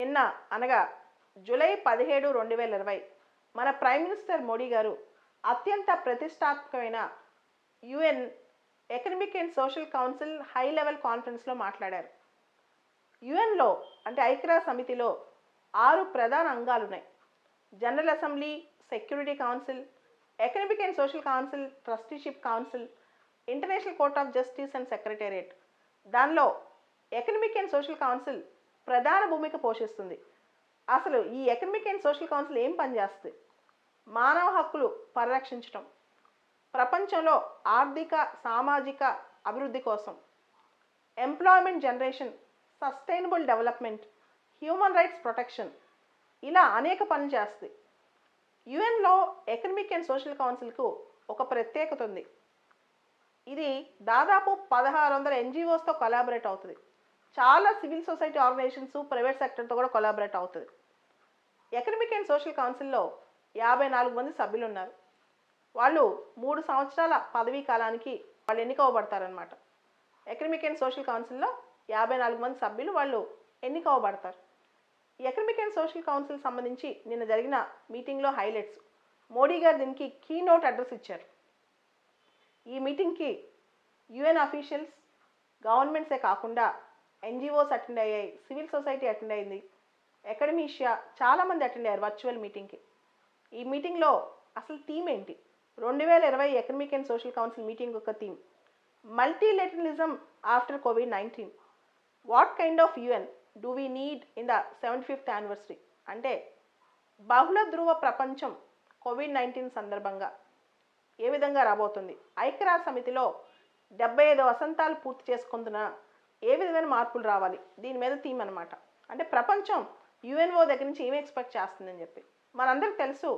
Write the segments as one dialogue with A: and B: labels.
A: నిన్న అనగా జూలై పదిహేడు రెండు వేల ఇరవై మన ప్రైమ్ మినిస్టర్ మోడీ గారు అత్యంత ప్రతిష్టాత్మకమైన UN economic and social council high level కాన్ఫరెన్స్లో మాట్లాడారు. యుఎన్లో అంటే ఐక్యరాజ్య సమితిలో ఆరు ప్రధాన అంగాలు ఉన్నాయి general assembly security council economic and social council trusteeship council international court of justice and secretariat. దానిలో ఎకనమిక్ అండ్ సోషల్ కౌన్సిల్ ప్రధాన భూమిక పోషిస్తుంది. అసలు ఈ ఎకనమిక్ అండ్ సోషల్ కౌన్సిల్ ఏం పనిచేస్తుంది మానవ హక్కులు పరిరక్షించటం. ప్రపంచంలో ఆర్థిక సామాజిక అభివృద్ధి కోసం. Employment generation sustainable development human rights protection ఇలా అనేక పనులు చేస్తుంది. యుఎన్లో ఎకనమిక్ అండ్ సోషల్ కౌన్సిల్కు ఒక ప్రత్యేకత ఉంది. ఇది దాదాపు పదహారు వందల ఎన్జిఓస్తో కొలాబరేట్ అవుతుంది. చాలా సివిల్ సొసైటీ ఆర్గనైజేషన్స్ ప్రైవేట్ సెక్టర్తో కూడా కొలాబరేట్ అవుతుంది. ఎకనమిక్ అండ్ సోషల్ కౌన్సిల్లో యాభై నాలుగు మంది సభ్యులు ఉన్నారు వాళ్ళు మూడు సంవత్సరాల పదవీ కాలానికి వాళ్ళు ఎన్నికవబడతారనమాట ఎకనమిక్ అండ్ సోషల్ కౌన్సిల్లో యాభై నాలుగు మంది సభ్యులు వాళ్ళు ఎన్నికవబడతారు ఎకనమిక్ అండ్ సోషల్ కౌన్సిల్ సంబంధించి నిన్న జరిగిన మీటింగ్లో హైలైట్స్. మోడీ గారు దీనికి కీ నోట్ అడ్రస్ ఇచ్చారు. ఈ మీటింగ్కి యుఎన్ అఫీషియల్స్ గవర్నమెంట్సే కాకుండా ఎన్జిఓస్ అటెండ్ అయ్యాయి సివిల్ సొసైటీ అటెండ్ అయింది అకాడమీషియా చాలామంది అటెండ్ అయ్యారు వర్చువల్ మీటింగ్కి. ఈ మీటింగ్లో అసలు థీమ్ ఏంటి? రెండు వేల ఇరవై economic and social council meeting యొక్క theme. Multilateralism after Covid nineteen. What kind of UN do we need in the seventy fifth anniversary? అంటే బహుళ ధ్రువ ప్రపంచం కోవిడ్ నైన్టీన్ సందర్భంగా ఏ విధంగా రాబోతుంది? ఐక్యరాజ్య సమితిలో డెబ్బై ఐదు వసంతాలు పూర్తి చేసుకుంటున్న ఏ విధమైన మార్పులు రావాలి? దీని మీద థీమ్ అనమాట అంటే ప్రపంచం యుఎన్ఓ దగ్గర నుంచి ఏమి ఎక్స్పెక్ట్ చేస్తుందని చెప్పి. మనందరికి తెలుసు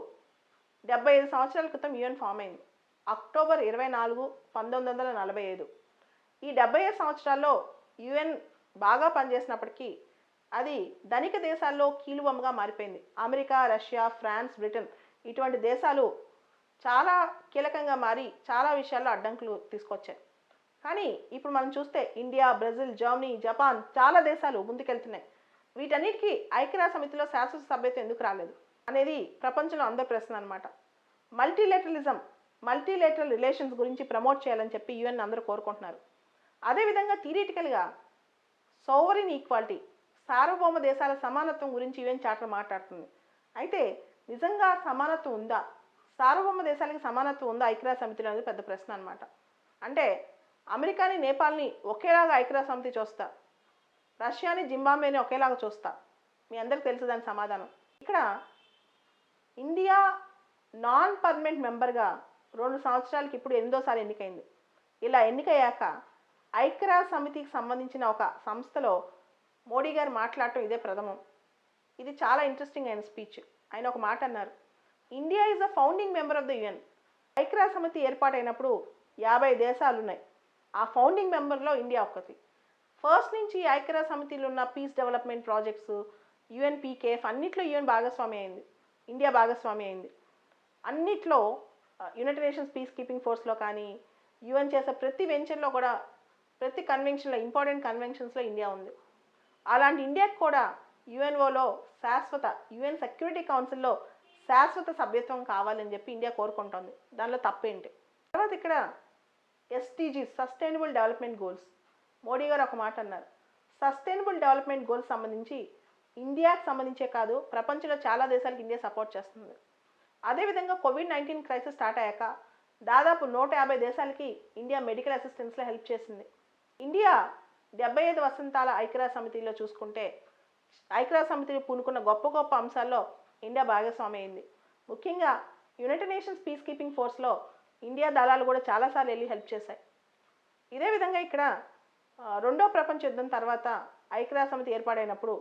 A: డెబ్బై ఐదు సంవత్సరాల క్రితం యుఎన్ ఫామ్ అయింది. అక్టోబర్ ఇరవై నాలుగు పంతొమ్మిది వందల నలభై ఐదు. ఈ డెబ్బై ఐదు సంవత్సరాల్లో యుఎన్ బాగా పనిచేసినప్పటికీ అది ధనిక దేశాల్లో కీలుబొమ్మగా మారిపోయింది. అమెరికా రష్యా ఫ్రాన్స్ బ్రిటన్ ఇటువంటి దేశాలు చాలా కీలకంగా మారి చాలా విషయాల్లో అడ్డంకులు తీసుకొచ్చాయి. కానీ ఇప్పుడు మనం చూస్తే ఇండియా బ్రెజిల్ జర్మనీ జపాన్ చాలా దేశాలు ముందుకెళ్తున్నాయి. వీటన్నిటికీ ఐక్యరాజ్య సమితిలో శాశ్వత సభ్యత్వం ఎందుకు రాలేదు? అనేది ప్రపంచంలో అందరి ప్రశ్న అనమాట మల్టీలేటరలిజం మల్టీలేటరల్ రిలేషన్స్ గురించి ప్రమోట్ చేయాలని చెప్పి యుఎన్ అందరూ కోరుకుంటున్నారు. అదేవిధంగా థియరిటికల్గా సోవరిన్ ఈక్వాలిటీ సార్వభౌమ దేశాల సమానత్వం గురించి యుఎన్ చార్టర్ మాట్లాడుతుంది. అయితే నిజంగా సమానత్వం ఉందా? సార్వభౌమ దేశాలకి సమానత్వం ఉందా ఐక్యరాజ్య సమితిలో అనేది పెద్ద ప్రశ్న అనమాట అంటే అమెరికాని నేపాల్ని ఒకేలాగా ఐక్యరాజ్య సమితి చూస్తా. రష్యాని జింబాబ్వేని ఒకేలాగా చూస్తా. మీ అందరికి తెలుసు దాని సమాధానం. ఇక్కడ ఇండియా నాన్ పర్మనెంట్ మెంబర్గా రెండు సంవత్సరాలకి ఇప్పుడు ఎనిమిదోసారి ఎన్నికైంది. ఇలా ఎన్నికయ్యాక ఐక్యరాజ్య సమితికి సంబంధించిన ఒక సంస్థలో మోడీ గారు మాట్లాడటం ఇదే ప్రథమం. ఇది చాలా ఇంట్రెస్టింగ్ అయిన స్పీచ్. ఆయన ఒక మాట అన్నారు. India is the founding member of the UN. ఐక్యరాజ్య సమితి ఏర్పాటైనప్పుడు యాభై దేశాలు ఉన్నాయి ఆ ఫౌండింగ్ మెంబర్లో ఇండియా ఒకటి ఫస్ట్ నుంచి ఐక్యరాజ్య సమితిలో ఉన్న peace development projects UN PKF అన్నిట్లో యుఎన్ భాగస్వామి అయింది. ఇండియా భాగస్వామి అయింది. అన్నిట్లో యునైటెడ్ నేషన్స్ పీస్ కీపింగ్ ఫోర్స్లో కానీ యుఎన్ చేసే ప్రతి వెంచర్లో కూడా ప్రతి కన్వెన్షన్లో ఇంపార్టెంట్ కన్వెన్షన్స్లో ఇండియా ఉంది. అలాంటి ఇండియాకి కూడా యుఎన్ఓలో శాశ్వత యుఎన్ సెక్యూరిటీ కౌన్సిల్లో శాశ్వత సభ్యత్వం కావాలని చెప్పి ఇండియా కోరుకుంటోంది. దానిలో తప్పేంటి? తర్వాత ఇక్కడ SDG sustainable development goals Modi గారు ఒక మాట అన్నారు. సస్టైనబుల్ డెవలప్మెంట్ గోల్స్ సంబంధించి ఇండియాకి సంబంధించే కాదు ప్రపంచంలో చాలా దేశాలకు ఇండియా సపోర్ట్ చేస్తుంది. అదేవిధంగా కోవిడ్ నైన్టీన్ క్రైసిస్ స్టార్ట్ అయ్యాక దాదాపు నూట యాభై దేశాలకి ఇండియా మెడికల్ అసిస్టెన్స్లో హెల్ప్ చేసింది. ఇండియా డెబ్బై ఐదు వసంతాల ఐక్యరాజ్య సమితిలో చూసుకుంటే ఐక్యరాజ్య సమితిని పూనుకున్న గొప్ప గొప్ప అంశాల్లో ఇండియా భాగస్వామి అయింది. ముఖ్యంగా యునైటెడ్ నేషన్స్ పీస్ కీపింగ్ ఫోర్స్లో ఇండియా దళాలు కూడా చాలాసార్లు వెళ్ళి హెల్ప్ చేశాయి. ఇదే విధంగా ఇక్కడ రెండో ప్రపంచ యుద్ధం తర్వాత ఐక్యరాజ్య సమితి ఏర్పాటైనప్పుడు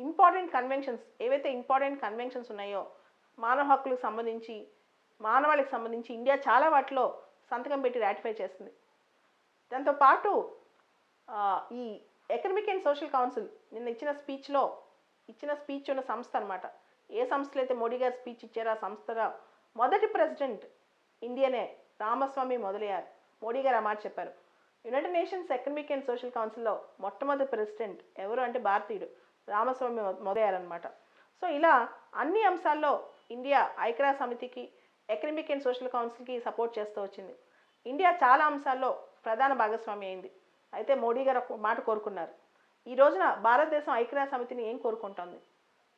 A: ఇంపార్టెంట్ కన్వెన్షన్స్ ఏవైతే ఇంపార్టెంట్ కన్వెన్షన్స్ ఉన్నాయో మానవ హక్కులకు సంబంధించి మానవాళికి సంబంధించి ఇండియా చాలా వాటిలో సంతకం పెట్టి రాటిఫై చేస్తుంది దాంతోపాటు ఈ ఎకనమిక్ అండ్ సోషల్ కౌన్సిల్ నిన్న ఇచ్చిన స్పీచ్లో ఇచ్చిన స్పీచ్ ఉన్న సంస్థ అనమాట ఏ సంస్థలు అయితే మోడీ గారు స్పీచ్ ఇచ్చారో ఆ సంస్థలో మొదటి ప్రెసిడెంట్ ఇండియనే రామస్వామి మొదలయ్యారు. మోడీ గారు ఆ మాట చెప్పారు. United Nations economic and social కౌన్సిల్లో మొట్టమొదటి ప్రెసిడెంట్ ఎవరు అంటే భారతీయుడు రామస్వామి మొదలయ్యారనమాట సో ఇలా అన్ని అంశాల్లో ఇండియా ఐక్యరాజ్య సమితికి ఎకనమిక్ అండ్ సోషల్ కౌన్సిల్కి సపోర్ట్ చేస్తూ వచ్చింది. ఇండియా చాలా అంశాల్లో ప్రధాన భాగస్వామి అయింది. అయితే మోడీ గారు ఒక మాట కోరుకున్నారు. ఈ రోజున భారతదేశం ఐక్యరాజ్య సమితిని ఏం కోరుకుంటోంది?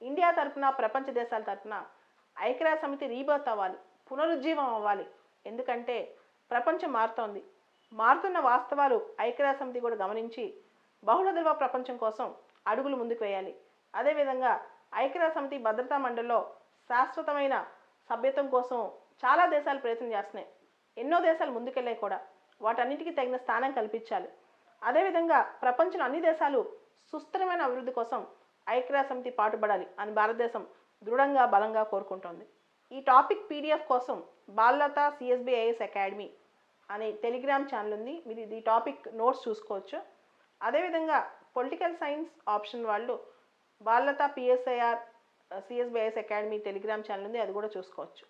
A: ఇండియా తరపున ప్రపంచ దేశాల తరపున ఐక్యరాజ్య సమితి రీబర్త్ అవ్వాలి. పునరుజ్జీవం అవ్వాలి. ఎందుకంటే ప్రపంచం మారుతోంది. మారుతున్న వాస్తవాలు ఐక్యరాజ్య సమితి కూడా గమనించి బహుళ ధ్రువ ప్రపంచం కోసం అడుగులు ముందుకు వేయాలి. అదేవిధంగా ఐక్యరాజ్య సమితి భద్రతా మండలిలో శాశ్వతమైన సభ్యత్వం కోసం చాలా దేశాలు ప్రయత్నం చేస్తున్నాయి. ఎన్నో దేశాలు ముందుకెళ్ళాయి కూడా. వాటన్నిటికీ తగిన స్థానం కల్పించాలి. అదేవిధంగా ప్రపంచంలో అన్ని దేశాలు సుస్థిరమైన అభివృద్ధి కోసం ఐక్యరాజ్య సమితి పాటుపడాలి అని భారతదేశం దృఢంగా బలంగా కోరుకుంటోంది. ఈ టాపిక్ పీడిఎఫ్ కోసం బాలలత సిఎస్బిఐఎస్ అకాడమీ అనే టెలిగ్రామ్ ఛానల్ ఉంది. మీరు ఈ టాపిక్ నోట్స్ చూసుకోవచ్చు. అదేవిధంగా పొలిటికల్ సైన్స్ ఆప్షన్ వాళ్ళు Balalatha PSIR CSBIS academy Telegram channel ఉంది. అది కూడా చూసుకోవచ్చు.